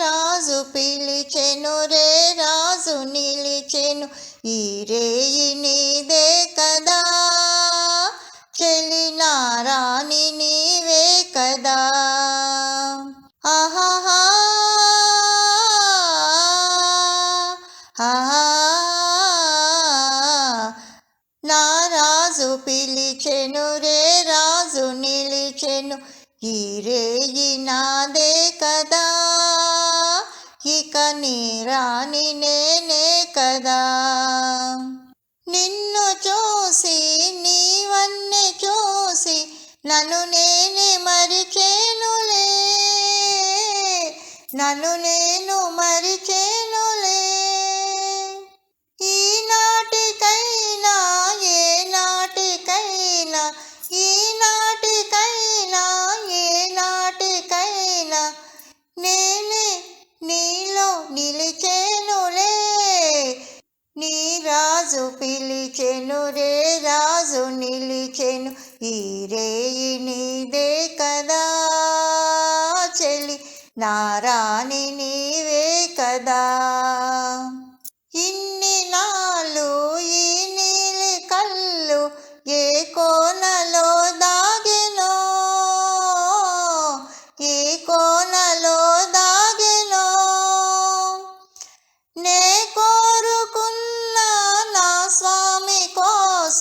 రాజు పిలిచెను రే రాజు నిలిచెను ఈ రేయి పిలిచెను రే రాజు నిలిచెను ఈ రేయి నాదే కదా. ఇక నీ రాణి నేనే కదా. నిన్ను చూసి నీవన్నీ చూసి నన్ను నేనే మరిచేనులే. నన్ను నేను మరిచే రాజు పిలిచెను రే రాజు నిలిచెను ఈ రేయి నీదే కదా చెలి. నారాణిని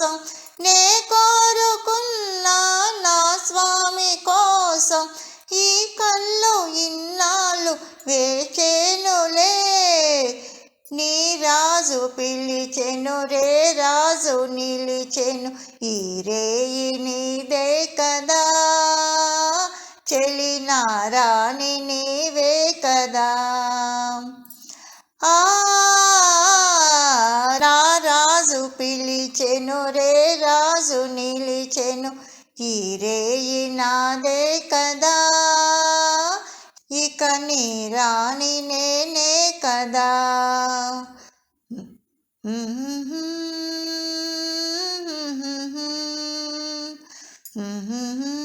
కోసం నే కోరుకున్నా నా స్వామి కోసం. ఈ కళ్ళు ఇన్నాళ్ళు వేచేనులే. నీ రాజు పిలిచెను రే రాజు నిలిచెను. ఈ రేయి నీదే కదా. చెలినారాణి నీవే కదా. నిలిచెను రే రాజు నిలిచెను ఈ రేయి నాదే కదా ఇక నీ రాణి నేనే కదా Mm-hmm.